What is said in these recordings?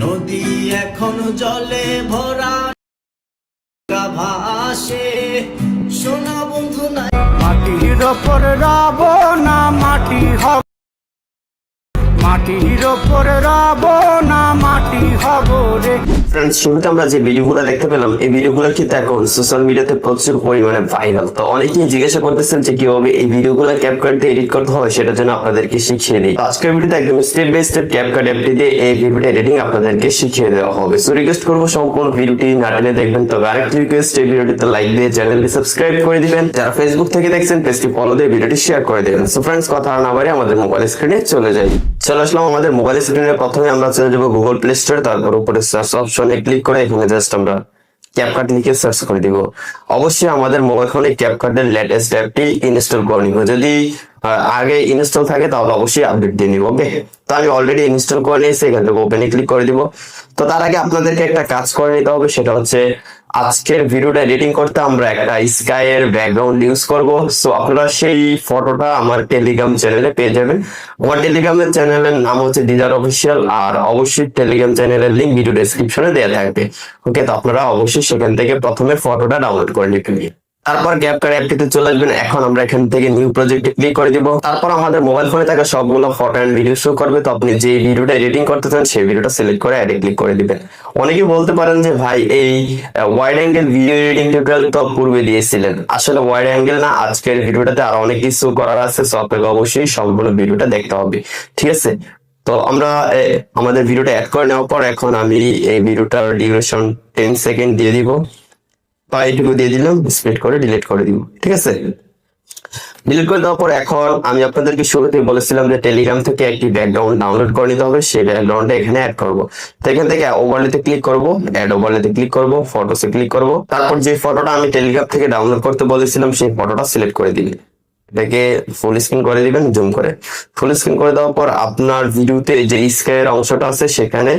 নদী এখন জলে ভরা ভাসে সোনা বন্ধু, নাই মাটির ওপর রাব না, মাটি হব। মাটির ওপর রাব না, মাটি হব রে। শুরুতে আমরা যে ভিডিওগুলো দেখতে পেলাম, এই ভিডিওগুলো কিন্তু এখন সোশ্যাল মিডিয়াতে প্রচুর পরিমাণে ভাইরাল তো অনেকেই জিজ্ঞাসা করতেছেন যে কীভাবে এই ভিডিওগুলো ক্যাপকাট দিয়ে এডিট করতে হয়, সেটার জন্য আপনাদেরকে শিখিয়ে দিই। আজকের ভিডিওতে একদম স্টেপ বাই স্টেপ ক্যাপকাট অ্যাপটি দিয়ে এই ভিডিওটা এডিটিং আপনাদেরকে শিখিয়ে দেওয়া হবে। সো রিকোয়েস্ট করব সম্পূর্ণ ভিডিওটি না টেনে দেখবেন। তবে আরেকটি রিকোয়েস্ট এই ভিডিওটিতে লাইক দিয়ে চ্যানেলটি সাবস্ক্রাইব করে দিবেন। যারা ফেসবুক থেকে দেখছেন পেজটি ফলো দিয়ে ভিডিওটি শেয়ার করে দেবেন। সো ফ্রেন্ডস কথা না বাড়ি আমাদের মোবাইল স্ক্রিনে চলে যাই। চলে আসলাম আমাদের মোবাইল স্ক্রিনে প্রথমে আমরা চলে যাব গুগল প্লে স্টোর তারপর উপরে সার্চ অপশনে ক্লিক করে এখানে জাস্ট আমরা ক্যাপকাট লিখে সার্চ করে দিব। অবশ্যই আমাদের মোবাইল ফোনে ক্যাপকাটের লেটেস্ট অ্যাপটি ইনস্টল করে নিব। যদি আগে ইনস্টল থাকে তাহলে অবশ্যই আপডেট দিয়ে নিব ওকে তো আমি অলরেডি ইনস্টল করে নিয়েছি, এখান থেকে ওপেনে ক্লিক করে দিব। তো তার আগে আপনাদেরকে একটা কাজ করে নিতে হবে, সেটা হচ্ছে আজকের ভিডিওটা এডিটিং করতে আমরা একটা স্কাই এর ব্যাকগ্রাউন্ড ইউজ করব। সো আপনারা সেই ফটোটা আমার টেলিগ্রাম চ্যানেলে পেয়ে যাবেন। আমার টেলিগ্রামের চ্যানেলের নাম হচ্ছে ডিজার অফিসিয়াল আর অবশ্যই টেলিগ্রাম চ্যানেলের লিঙ্ক ভিডিও ডেসক্রিপশনে দেওয়া থাকবে। ওকে তো আপনারা অবশ্যই সেখান থেকে প্রথমে ফটোটা ডাউনলোড করে নিতে তারপর ক্যাপকার অ্যাপটিতে চলে আসবেন। এখন আমরা এখান থেকে নিউ প্রজেক্টে ক্লিক করে দিব। তারপর আমাদের মোবাইল ফোনে থাকা সবগুলো ফটো এন্ড ভিডিও শো করবে। তো আপনি যে ভিডিওটা এডিটিং করতে চান, সেই ভিডিওটা সিলেক্ট করে অ্যাডে ক্লিক করে দিবেন। অনেকে বলতে পারেন যে, ভাই, এই wide angle video editing tutorial তো পূর্বে দিয়েছিলেন। আসলে ওয়াইড অ্যাঙ্গেল না, আজকের ভিডিওটাতে আরও অনেক কিছু করার আছে। সো আপনাকে অবশ্যই সম্পূর্ণ ভিডিওটা দেখতে হবে। ঠিক আছে? তো আমরা আমাদের ভিডিওটা অ্যাড করে নেওয়ার পর এখন আমি এই ভিডিওটার ডিউরেশন টেন সেকেন্ড দিয়ে দিব। বা এইটুকু দিয়ে দিলাম স্প্লিট করে ডিলিট করে দিব, ঠিক আছে? ডিলিট করে দেওয়ার পর এখন আমি আপনাদেরকে শুরুতে বলেছিলাম যে টেলিগ্রাম থেকে একটি ব্যাকগ্রাউন্ড ডাউনলোড করে নিতে হবে, সেই ব্যাকগ্রাউন্ডটা এখানে অ্যাড করব। তো এখান থেকে ওভারলেতে ক্লিক করব অ্যাড ওভারলেতে ক্লিক করব ফটোসে ক্লিক করব। তারপর যে ফটোটা আমি টেলিগ্রাম থেকে ডাউনলোড করতে বলেছিলাম, সেই ফটোটা সিলেক্ট করে দিবেন। এটাকে ফুল স্ক্রিন করে দিবেন জুম করে। ফুল স্ক্রিন করে দেওয়ার পর আপনার ভিডিওতে যে স্কেয়ার অংশটা আছে, সেখানে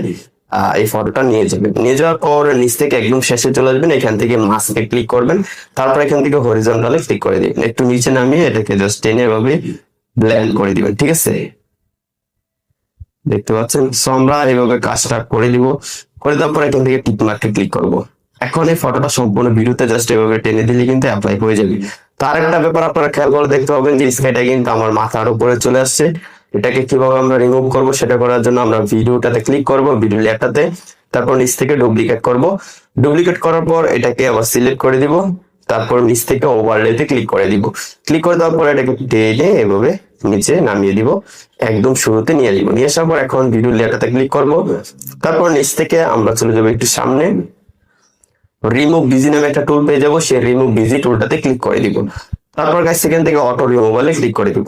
এই ফটোটা নিয়ে যাবেন। নিয়ে যাওয়ার পর নিচ থেকে একদম শেষে চলে আসবেন, এখান থেকে মাস্কে ক্লিক করবেন, তারপর এখান থেকে হরিজন্টালে ক্লিক করে দিবেন। একটু নিচে নামিয়ে এটাকে জাস্ট টেনে এভাবে ব্ল্যান্ড করে দিবেন, ঠিক আছে? দেখতে পাচ্ছেন? সো আমরা এইভাবে কাজটা করে দিব। করে দেওয়ার পর এখান থেকে টিক মার্কে ক্লিক করব। এখন এই ফটোটা সম্পূর্ণ ভিডিওতে জাস্ট এভাবে টেনে দিলে কিন্তু অ্যাপ্লাই হয়ে যাবে। তার একটা ব্যাপার আপনারা খেয়াল করে দেখতে পাবেন যে স্কাইটা কিন্তু আমার মাথার উপরে চলে আসছে। এটাকে কীভাবে আমরা রিমুভ করব সেটা করার জন্য আমরা ভিডিওটাতে ক্লিক করব ভিডিও লেয়ারটাতে তারপর নিচ থেকে ডুপ্লিকেট করব। ডুপ্লিকেট করার পর এটাকে আবার সিলেক্ট করে দিব। তারপর নিচ থেকে ওভারলেতে ক্লিক করে দিব। ক্লিক করে দেওয়ার পর এটাকে টেনে এভাবে নিচে নামিয়ে দিব। একদম শুরুতে নিয়ে দিব নিয়ে আসার পর এখন ভিডিও লেয়ারটাতে ক্লিক করব। তারপর নিচ থেকে আমরা চলে যাব একটু সামনে। রিমুভ বিজি নামে একটা টুল পেয়ে যাব। সেই রিমুভ বিজি টুলটাতে ক্লিক করে দিব। তারপর গাছ সেখান থেকে অটো রিমুভালে ক্লিক করে দিব।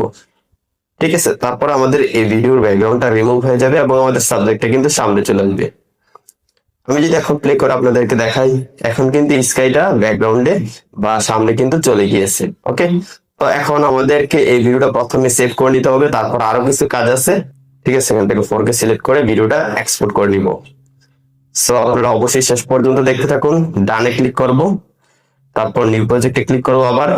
ঠিক আছে? তারপর আমাদের এই ভিডিওর ব্যাকগ্রাউন্ডটা রিমুভ হয়ে যাবে এবং আমাদের সাবজেক্টটা কিন্তু সামনে চলে আসবে। আমি যদি এখন প্লে করে আপনাদেরকে দেখাই, এখন কিন্তু স্কাইটা ব্যাকগ্রাউন্ডে বা সামনে কিন্তু চলে গিয়েছে ওকে তো এখন আমাদেরকে এই ভিডিওটা প্রথমে সেভ করে নিতে হবে, তারপর আরও কিছু কাজ আছে, ঠিক আছে? সেখান থেকে ফোর কে সিলেক্ট করে ভিডিওটা এক্সপোর্ট করে নিব। সো আপনারা অবশ্যই শেষ পর্যন্ত দেখতে থাকুন, ডানে ক্লিক করব, তারপর নিউ প্রজেক্টে ক্লিক করব আবার।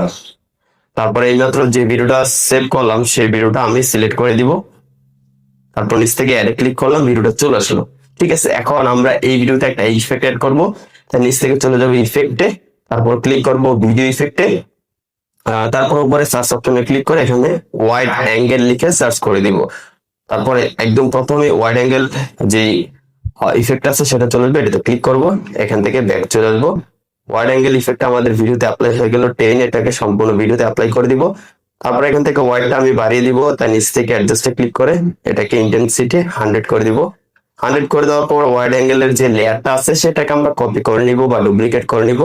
তারপরে এই মাত্র যে ভিডিওটা সেভ করলাম, সেই ভিডিওটা আমি সিলেক্ট করে দিব। তারপর নিচ থেকে অ্যাডে ক্লিক করলাম, ভিডিওটা চলে আসলো। ঠিক আছে, এখন আমরা এই ভিডিওতে একটা ইফেক্ট অ্যাড করব। তাই নিচ থেকে চলে যাব ইফেক্টে তারপর ক্লিক করব ভিডিও ইফেক্টে তারপর উপরে সার্চ অপশনে ক্লিক করে এখানে ওয়াইড অ্যাঙ্গেল লিখে সার্চ করে দিব। তারপরে একদম প্রথমে ওয়াইড অ্যাঙ্গেল যে ইফেক্ট আছে সেটা চলে আসবে, এটাতে ক্লিক করব। এখান থেকে ব্যাক চলে আসব। ওয়াইড অ্যাঙ্গেল ইফেক্ট আমাদের ভিডিওতে অ্যাপ্লাই হয়ে গেল টেন এটাকে সম্পূর্ণ ভিডিওতে অ্যাপ্লাই করে দিব। তারপর এখান থেকে ওয়াইডটা আমি বাড়িয়ে দিব তার নিচ থেকে অ্যাডজাস্টে ক্লিক করে এটাকে ইন্টেন্সিটি হান্ড্রেড করে দিব। হান্ড্রেড করে দেওয়ার পর ওয়াইড অ্যাঙ্গেলের যে লেয়ারটা আছে, সেটাকে আমরা কপি করে নিব বা ডুপ্লিকেট করে নিব।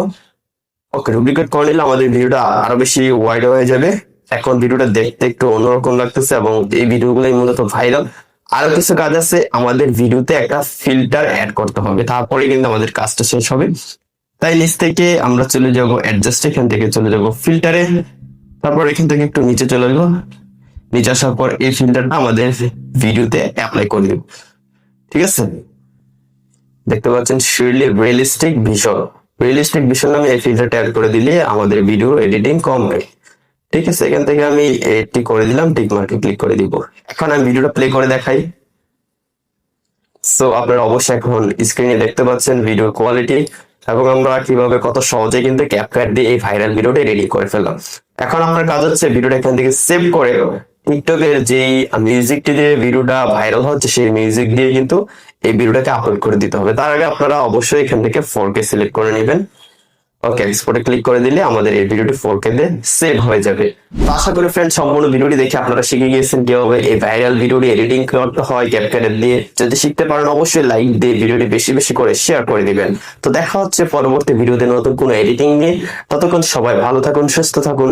ওকে ডুপ্লিকেট করে নিলে আমাদের ভিডিওটা আরও বেশি ওয়াইড হয়ে যাবে। এখন ভিডিওটা দেখতে একটু অন্যরকম লাগতেছে এবং এই ভিডিওগুলোই মূলত ভাইরাল আরও কিছু কাজ আছে, আমাদের ভিডিওতে একটা ফিল্টার অ্যাড করতে হবে, তারপরে কিন্তু আমাদের কাজটা শেষ হবে। তাই নিচ থেকে আমরা চলে যাব অ্যাডজাস্ট এখান থেকে চলে যাব ফিল্টারে তারপর এখান থেকে একটু নিচে চলে যাব নিচে আসার পর এই ফিল্টারটা আমাদের ভিডিওতে অ্যাপ্লাই করে দেব। ঠিক আছে? দেখতে পাচ্ছেন শিরলি রিয়েলিস্টিক ভিশন রিয়েলিস্টিক ভিশন নামে এই ফিল্টারটা অ্যাড করে দিলে আমাদের ভিডিও এডিটিং কম হয়। ঠিক আছে? এখান থেকে আমি এটি করে দিলাম টিক মার্কে ক্লিক করে দিব। এখন আমি ভিডিওটা প্লে করে দেখাই। সো আপনারা অবশ্যই এখন স্ক্রিনে দেখতে পাচ্ছেন ভিডিও কোয়ালিটি এবং আমরা কীভাবে কত সহজে কিন্তু ক্যাপকাট দিয়ে এই ভাইরাল ভিডিওটা রেডি করে ফেললাম। এখন আমার কাজ হচ্ছে ভিডিওটা এখান থেকে সেভ করে টিকটকের যেই মিউজিকটি দিয়ে ভিডিওটা ভাইরাল হচ্ছে, সেই মিউজিক দিয়ে কিন্তু এই ভিডিওটাকে আপলোড করে দিতে হবে। তার আগে আপনারা অবশ্যই এখান থেকে ফোর সিলেক্ট করে নেবেন। ওকে এক্সপোর্টে ক্লিক করে দিলে আমাদের এই ভিডিওটি ফোর কে তে সেভ হয়ে যাবে। আশা করি ফ্রেন্ড সম্পূর্ণ ভিডিওটি দেখে আপনারা শিখে গিয়েছেন কীভাবে এই ভাইরাল ভিডিওটি এডিটিং করতে হয় ক্যাপকাটের দিয়ে। যদি শিখতে পারেন, অবশ্যই লাইক দিয়ে ভিডিওটি বেশি বেশি করে শেয়ার করে দিবেন। তো দেখা হচ্ছে পরবর্তী ভিডিওতে নতুন কোনো এডিটিং নিয়ে। ততক্ষণ সবাই ভালো থাকুন, সুস্থ থাকুন।